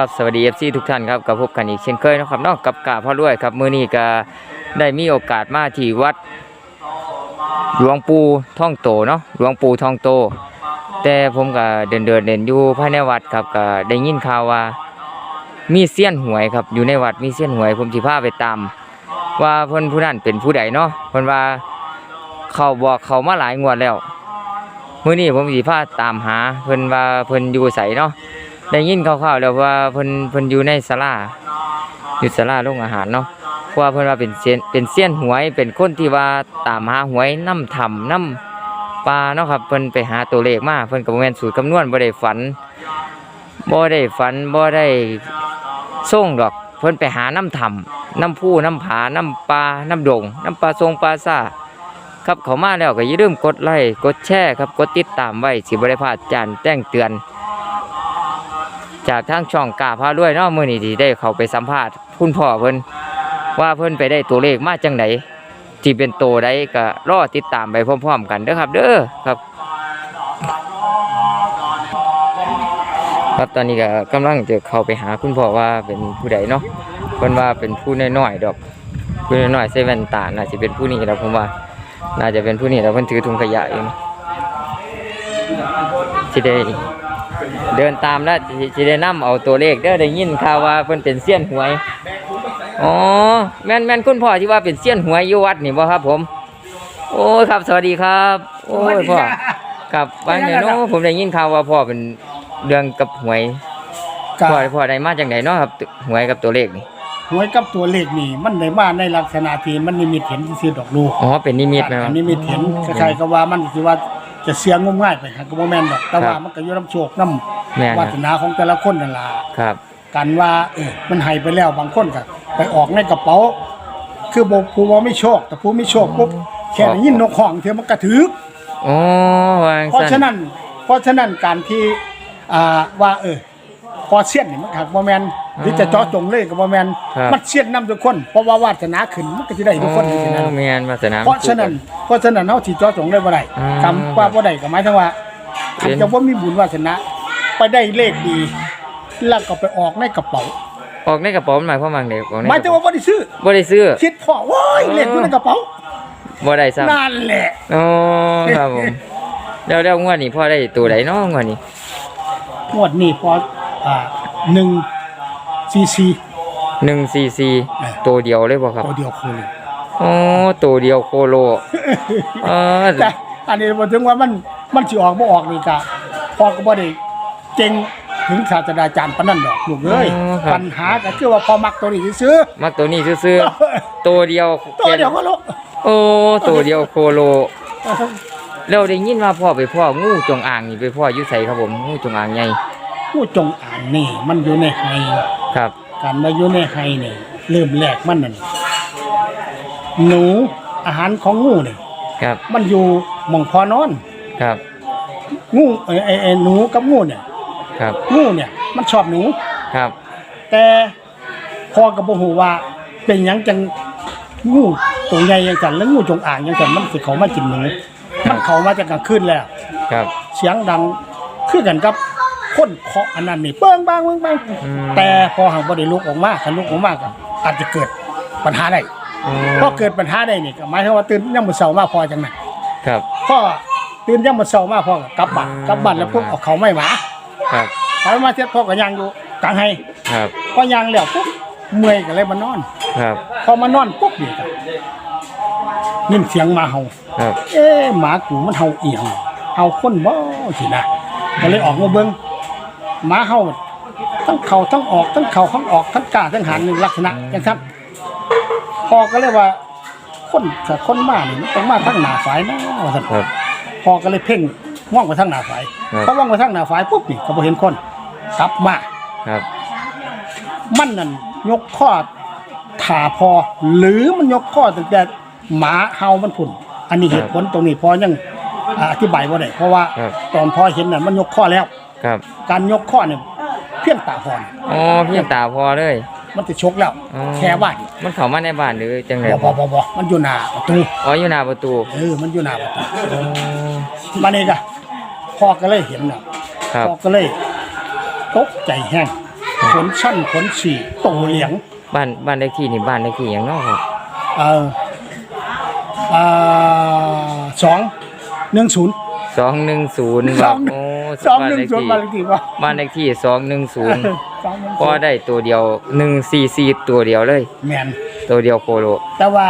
ครับสวัสดี FC ทุกท่านครับกับพบกันอีกเช่นเคยนะครับเนอกกับกาพ่อรวยครับมื้อนี้ก็ได้มีโอกาสมาที่วัดหลวงปู่ท่องโตเนาะหลวงปู่ท่องโต แต่ผมก็เดินเดินเดินอยู่ภายในวัดครับก็ได้ยินข่าวว่ามีเสี้ยนหวยครับอยู่ในวัดมีเสี้ยนหวยผมสิพาไปตาม ว่าเพิ่นผู้นั้นเป็นผู้ใดเนาะเพิ่นว่าเขาบอกเขามาหลายงวดแล้วมื้อนี้ผมสิพาตามหาเพิ่นว่าเพิ่นอยู่ไสเนาะ ได้ยินคร่าวๆแล้วว่าเพิ่นเพิ่นอยู่ในศาลาอยู่ศาลาโรงอาหารเนาะเพราะว่าเพิ่นว่าเป็นเซียนเป็นเซียนหวยเป็นคนที่ว่าตามหาหวยนำถ้ำนำปลาเนาะครับเพิ่นไปหาตัวเลขมาเพิ่นก็บ่แม่นสูตรคำนวณบ่ได้ฝันบ่ได้ฝันบ่ได้ส่งดอกเพิ่นไปหาน้ำถ้ำน้ำผู้น้ำผาน้ำปลาน้ำดง น้ำปลาทรงปลาซ่าครับเขามาแล้วก็อย่าลืมกดไลค์กดแชร์ครับกดติดตามไว้สิบ่ได้พาดจานแจ้งเตือน จากทางช่องกาพาด้วยเนาะมื้อนี้ที่ได้เข้าไปสัมภาษณ์คุณพ่อเพิ่นว่าเพิ่นไปได้ตัวเลขมาจังไดที่เป็นโตใดก็รอติดตามไปพร้อมๆกันเด้อครับ เด้อครับครับตอนนี้ก็กำลังจะเข้าไปหาคุณพ่อว่าเป็นผู้ใดเนาะเพิ่นว่าเป็นผู้น้อยๆดอกผู้น้อยๆใส่แว่นตาน่าจะเป็นผู้นี้แล้วผมว่า น่าจะเป็นผู้นี้แล้วเพิ่นถือถุงขยะอยู่เนาะสิได้ เดินตามแล้วจะได้นำเอาตัวเลขเด้อได้ยินข่าวว่าเพิ่นเป็นเซียนหวย อ๋อแม่นแม่นคุณพ่อที่ว่าเป็นเซียนหวยอยู่วัดนี่บ่ครับ ผม โอ้ยครับ สวัสดีครับ โอ้ยพ่อครับวันนี้เนาะผมได้ยินข่าวว่าพ่อเป็นเรื่องกับหวยกับพ่อพ่อได้มาจากไหนเนาะครับหวยกับตัวเลขนี่หวยกับตัวเลขนี่มันได้มาในลักษณะที่มันนิมิตเห็นซื่อๆดอกลูกอ๋อเป็นนิมิตนะครับนิมิตเห็นคล้ายๆกับว่ามันคือว่า จะเสียงงมง่ายไปหาก็บ่แม่นดอกแต่ว่าครับมันก็อยู่น้ำโชคน้แม่นำวาสนาของแต่ละคนนั่นล่ะครับ กันว่าเออมันให้ไปแล้วบางคนก็ไปออกในกระเป๋า คือบ่ผู้บ่ไม่โชค แต่ผู้ไม่โชคปุ๊บแค่ได้ยินนกห้องเทื่อมันกระถึกอ๋อวางเพราะสั้ฉะนั้นเพราะฉะนั้นการที่อ่าว่าเออพอเสียนนี่มันหักบ่แม่น หรือจะเจาะจงเลยก็บ่แม่นครับ มันเสียนนํทุกคน เพราะว่าวาสนาขึ้นมันก็สิได้ทุกคนอยู่ที่นั่นอ๋อแม่นวาสนา เพราะฉะนั้นเพราะฉะนั้นเฮาสิเจาะจงเลยบ่ได้อืมคำว่าบ่ได้ก็หมายถึงว่าเป็คันนจะบ่มีบุญวาสนาไปได้เลขดี แล้วก็ไปออกในกระเป๋าออกในกระเป๋ามันหมายความว่าไงออกในหมายถึงว่าบ่ได้ซื้อ บ่ได้ซื้อคิดพอโอ้ยเลขอยู่ในกระเป๋าบ่ได้ซ้ำนั่นแหละอ๋อครับผมแล้วแล้วงวดนี้พ่อได้ตัวใดเนาะงวดนี้ งวดนี้พออ่า1 cc หนึ่ง ซีซีเอ้ยตัวเดียวเลยบ่ครับตัวเดียวคืออ๋อตัวเดียวโคโลเออแต่อันนี้บ่ถึงว่ามันมันสิออกบ่ออกนี่ก็พอก็บ่ได้เก่งถึงศาสตราจารย์ปานนั้นดอกลูกเอ้ยปัญหาก็คือว่าพอมักตัวนี้ซื้อมักตัวนี้ซื่อๆตัวเดียวตัวเดียวก็ลกโอ้ตัวเดียวโคโลแล้วได้ยินว่าพ่อไปพ่องูจงอางนี่ไปพ่ออยู่ไสครับผมงูจงอางใหญ่ผู้จงอ่านนี่มันอยู่ในไฮ ครับ การมาอยู่ในไฮนี่เริ่มแรกมันนั่นหนูอาหารของงูนี่ครับ มันอยู่หม่องพอนอน ครับ งูไอ้ไอ้ไอ้หนูกับงูเนี่ยครับ งูเนี่ย มันชอบหนู ครับ แต่พอกับบ่ฮู้ว่าเป็นหยังจังงูตัวใหญ่ยังสั่นแล้วงูจงอ่างยังสั่นมันสิเขามากินหนูมันเข้ามาจากกลางคืนแล้ว ครับ เสียงดังคือกันกับ คนเคาะอันนั้นนี่เปิ้งบางเปิ้งบางอืม แต่พอหังบ่ได้ลุกออกมาคันลุกออกมาก็อาจจะเกิดปัญหาได้อ๋อพอเกิดปัญหาได้นี่ก็หมายถึงว่าตื่นยามมื้อเช้ามาพอจังนั้นครับ พอตื่นยามมื้อเช้ามาพอก็กลับบ้านอืมกลับบ้านแล้วพวกเอาเขาไม่หมาครับพอมาเสร็จพ่อก็ยังอยู่กลางให้ครับพอยังแล้วปุ๊บเมื่อยก็เลยมานอน ครับพอมานอนปุ๊บนี่ก็ยินเสียงหมาเห่า ครับ เอ๊ะหมากูมันเห่าเอียงเห่าคนบ่สินะก็เลยออกมาเบิ่ง หมาเห่าทั้งเข่าทั้งออกทั้งเข่าทั้งออกทั้งกล้าทั้งหันนี่ลักษณะจังซั่นพอก็เลยว่าคนถ้าคนมานี่มันต้องมาทางหน้าฝายนะว่าซั่นครับ พอก็เลยเพ่งว่องไปทางหน้าฝายครับ พอว่องไปทางหน้าฝายปุ๊บนี่ก็บ่เห็นคนกลับมา ครับ มันนั่นยกข้อถ่าพอ หรือมันยกข้อตั้งแต่หมาเฮามันพุ่น อันนี้เหตุผลตรงนี้พอยังอ่าอธิบายบ่ได้เพราะว่าครับ ตอนพอเห็นน่ะมันยกข้อแล้ว ครับการยกข้อเนี่ยเพียงตาพรอ๋อเพียงตาพอเลย มันจะชกแล้ว อ๋อ แค่บ้านมันเข้ามาในบ้านหรือจังไดบ่บ่บ่บ่มันอยู่หน้าประตูอ๋ออยู่หน้าประตูเออมันอยู่หน้าประตูอ๋อมานี่ก็พ่อก็เลยเห็นน่ะครับ พ่อก็เลยตกใจแห้งขนชั้นขนฉี่โตเหลียง บ้านบ้านเลขที่นี่บ้านเลขที่หยังเนาะครับเออเอ่อสองหนึ่งศูนย์สองหนึ่งศูนย์สองโอ้ สองบ้านหนึ่งเลขศูนย์ที่บ้านเลขที่ว่าบ้านเลขที่สองหนึ่งศูนย์สองหนึ่งพอได้ตัวเดียวหนึ่งสี่สี่ตัวเดียวเลย แมนตัวเดียวโคโลแต่ว่า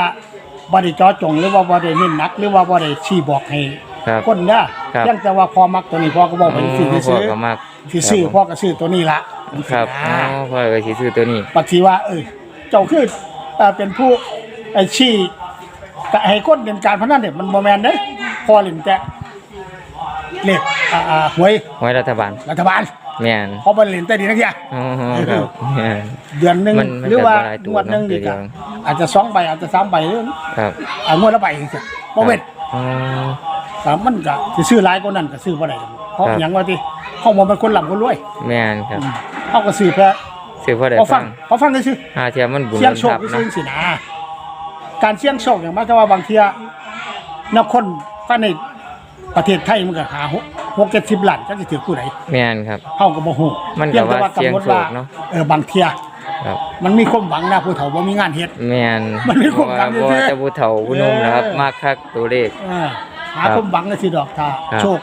บ่ได้เจอจงหรือว่าบ่ได้เน้นหนัก หรือว่าบ่ได้ชี้บอกให้ครับ คนเด้อครับเพียงแต่ว่าพอมักตัวนี้พอก็บอกไปซื้อพ่ซื้ออก็มากที่ซื้อพ่อก็ซื้อตัวนี้ละครับอ๋อพ่อก็สิซื้อตัวนี้บางทีว่าเออเจ้าคือเอ่อเป็นผู้ไอ้ชี้ก็ให้คนเล่นการพนันเนี่ยมันบ่แม่นเด้พอเล่นแต่ เลขอ่าอ่าหวยไว้รัฐบาลรัฐบาลแม่นพอบ่เล่นแต่ดีนักอย่างอ๋อครับแม่น เดือนหนึงมันมันหรือว่าก็บ่หลายตัวงวดหนึงเนาะนี่เดี๋ก็ยว อาจจะ2ใบอาจจะ3ใบหรือครับอ่างวดละใบจังซี่บ่เว้นอ๋อแต่มันก็สิซื้อหลายกว่านั้นก็ซื้อบ่ได้เพราะครับ หยังว่าติเฮาบ่เป็นคนร่ำคนรวยแม่นครับเฮาก็ซื้อเพื่อซื้อพ่อได้พอฟัฟังงพอฟังได้ซื้อหาเทียมมันบุญเสี่ยงมันโชคทับไปนะซื้อสินะ การเสี่ยงโชคอย่างมากแต่ว่าบางเทียนักคนภายใน ประเทศไทยมันก็หาหกหกเจ็ดสิบล้านจะสิถือผู้ใดแม่นครับเฮาก็บ่ฮู้มันก็พียงแต่ว่าเสี่ยงโชคเนาะเออบางเทียครับมันมีความหวังนะผู้เฒ่าบ่มีงานเฮ็ด แม่นมันมีความหวังบ่ว่าซื่อๆจะผู้เฒ่าผู้หนุ่มนะครับเออมากคักตัวเลข เออหาครับความหวังก็สิดอกถ้าครับโชค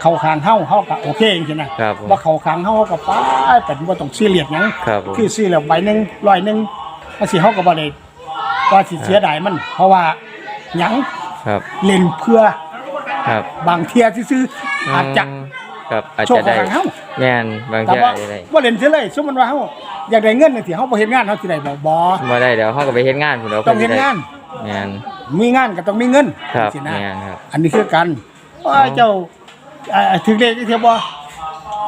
เข้าข้างเฮาเฮาก็โอเคจริงๆนะครับผมบ่เข้าข้างเฮาเฮาก็ไปเป็นบ่ต้องซีเรียสหยังครับผมคือซื้อแล้วใบหนึงร้อยหนึงว่าสิเฮาก็บ่ได้ว่าสิเสียดายมัน เพราะว่าหยังครับ เล่นเพื่อ ครับ บางเทียซื่อๆอาจจะมครับอาจโชคจะได้ของเฮาแม่นบางแต่ทีว่าอาจจะได้ว่าเล่นเสียเลยสมมุติว่าเฮาอยากได้เงินจังซี่เฮาบ่เฮ็ดงานเฮาสิได้บ่บ่บ่ได้เดี๋ยวเฮาก็ไปเฮ็ดงานพุ่นเดี๋ยวต้องเฮ็ดงาน แม่นมีงานก็ต้องมีเงินครับสินะแม่นครับ อันนี้คือกันว่าเจ้าอ่าถึงเลขจังซี่บ่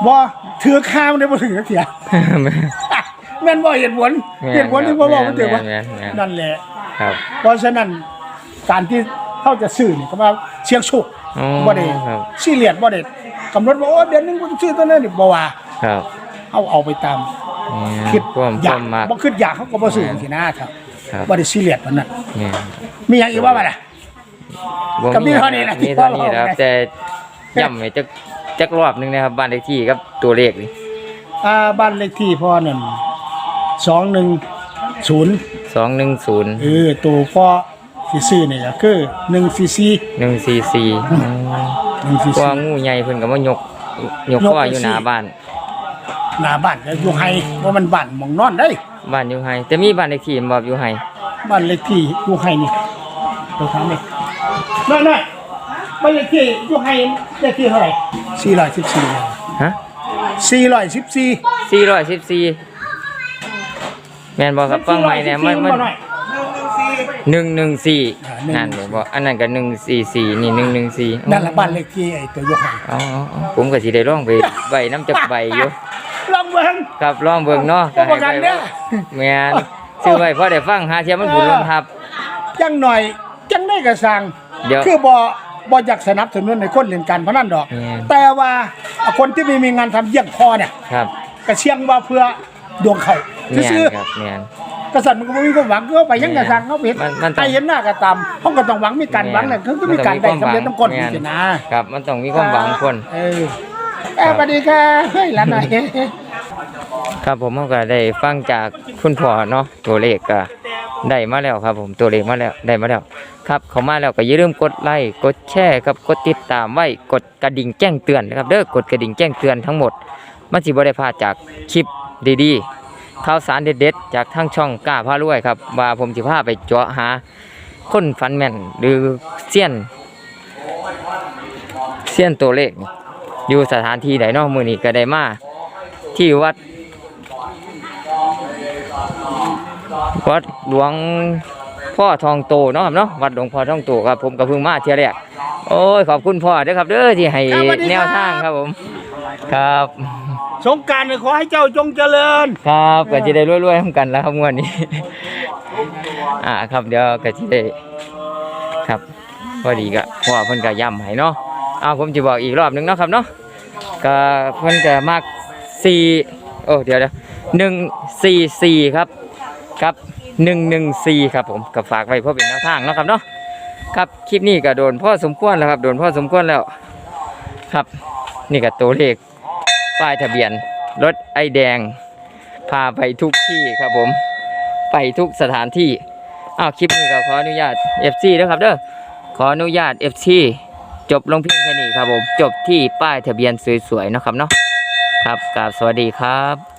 บ่ถือข้ามได้บ่ถึงจังซี่แม่นบ่เหตุผลเหตุผลที่บ่บอกมันถึงว่าแม่นแม่น นั่นแหละ ครับ เพราะฉะนั้นการที่เขาจะซื้อนี่ก็มาเสี่ยงโชค อ๋อบ่ได้ครับ ซีเรียสบ่ได้กำหนดว่าโอ้เดือนหนึงกูต้องซื้อตัวนั้นนี่บ่ว่าครับเอาเอาไปตามแม่นคิดความคากมอยาวมาก บ่คิดอยากเขาก็บ่ซื้อจังซี่นะครับครับ บ่ได้ซีเรียสปานนั้นแม่นมีหยังอีกว่าบ่ล่ะ บ่ก็มีเท่านี้นะมีเท่านี้ที่พ่อนะครับบอกแต่ย้ำให้จักจักรอบหนึงนะครับบ้านเลขที่กับตัวเลขนี่อ่าบ้านเลขที่พ่อนั่น210 210เออตัวพ่อ สิซื้อนี่ก็คือ144 144อืมเพราะว่า144งูใหญ่เพิ่นก็มายกยกยกข้อไปอยู่สิหน้าบ้าน หน้าบ้านแล้วอยู่ไห้ว่ามันบ้านหมองนอนได้ บ้านอยู่ไห้แต่มีบ้านเลขที่บ่อยู่ไห้บ้านเลขที่อยู่ไห้นี่ตัวถามนี่นั่นน่ะบ้านเลขที่อยู่ไห้เลขที่เท่าไหร่414ฮะ414 414แม่นบ่ครับฟังใหม่เนี่ยมันมัน หน่อยหนึ่งหนึ่งสี่อ่า114นั่นเลยบอกอันนั้นก็หนึ่งสี่สี่นี่หนึ่งหนึ่งสี่นั่นแหละบ้านเลขที่ไอ้ตัวอยู่ไห้อ๋ออ๋ออ๋อผมก็สิได้ร้องไปใบน้ำจักใบอยู่ลองเบิ่งครับร้องเบิ่งเนาะบ่ประกันเด้อแม่นซื้อไว้พอได้ฟังหาเทียมมันบุญลมทับจังหน่อยจังได้กระสังเดี๋ยวคือบ่บ่อยากสนับสนุนในคนเล่นการพนันดอกอืมแต่ว่าคนที่ไม่มีงานทำเยี่ยงพอเนี่ยครับกระเชียงว่าเพื่อดวงเขาแม่นซื่อครับแม่นๆ กษัตริย์มันก็บ่มีความหวังก็ไปยังกระสังเขาเห็นมันมันต้องใครเห็นหน้าก็ตามเขาก็ต้องหวังมีการหวังแหละเขาก็มีการได้สำเร็จต้องคนแม่สินะครับ มันต้องมีความหวังคน เออเอ้ยสวัสดีค่ะเฮ้ยหลานหน่อย ครับผมก็ได้ฟังจากคุณพ่อเนาะตัวเลขก็ได้มาแล้วครับ ผมตัวเลขมาแล้วได้มาแล้ว ครับเขามาแล้วก็อย่าลืมกดไลค์กดแชร์ครับกดติดตามไว้กดกระดิ่งแจ้งเตือนนะครับเด้อกดกระดิ่งแจ้งเตือนทั้งหมด มันสิบ่ได้พลาดจากคลิปดีๆ ข่าวสารเด็ดๆ จากทางช่องกล้าพารวยครับ ว่าผมสิพาไปเจาะหาคนฟันแม่นหรือเซียนเซียนตัวเลขนี่อยู่สถานที่ใดเนาะมื้อนี้ก็ได้มาที่วัด วัดหลวงพ่อทองโตเนาะครับเนาะวัดหลวงพ่อทองโตครับผมกับเพิ่งมาเที่ยวแรกโอ้ยขอบคุณพ่อเด้อครับเด้อที่ให้ครับสวัสดีแนวทางครับผม ครับ สงกรารขอให้เจ้าจงเจริญ ครับก็จะได้รวยๆทำกันแล้วครับงวดนี้ อ่าครับเดี๋ยวก็จะได้ครับ พอดีก็พ่อเพิ่นก็ย้ำให้เนาะเอาผมจะบอกอีกรอบหนึงเนาะครับเนาะก็เพิ่นก็มากสี่โอ้เดี๋ยวเดี๋ยวหนึ่งสี่สี่ครับครับหนึ่งหนึ่งสี่ครับผมก็ฝากไว้เพื่อเป็นแนวทางเนาะครับเนาะครับคลิปนี้ก็โดนพ่อสมควรแล้วครับโดนพ่อสมควรแล้วครับ นี่ก็ตัวเลข ป้ายทะเบียน รถไอแดง พาไปทุกที่ครับผม ไปทุกสถานที่อ้าวคลิปนี้ก็ขออนุญาต FC ด้วยครับเด้อขออนุญาต FC จบลงเพียงแค่นี้ครับผม จบที่ป้ายทะเบียนสวยๆนะครับเนาะครับกราบสวัสดีครับ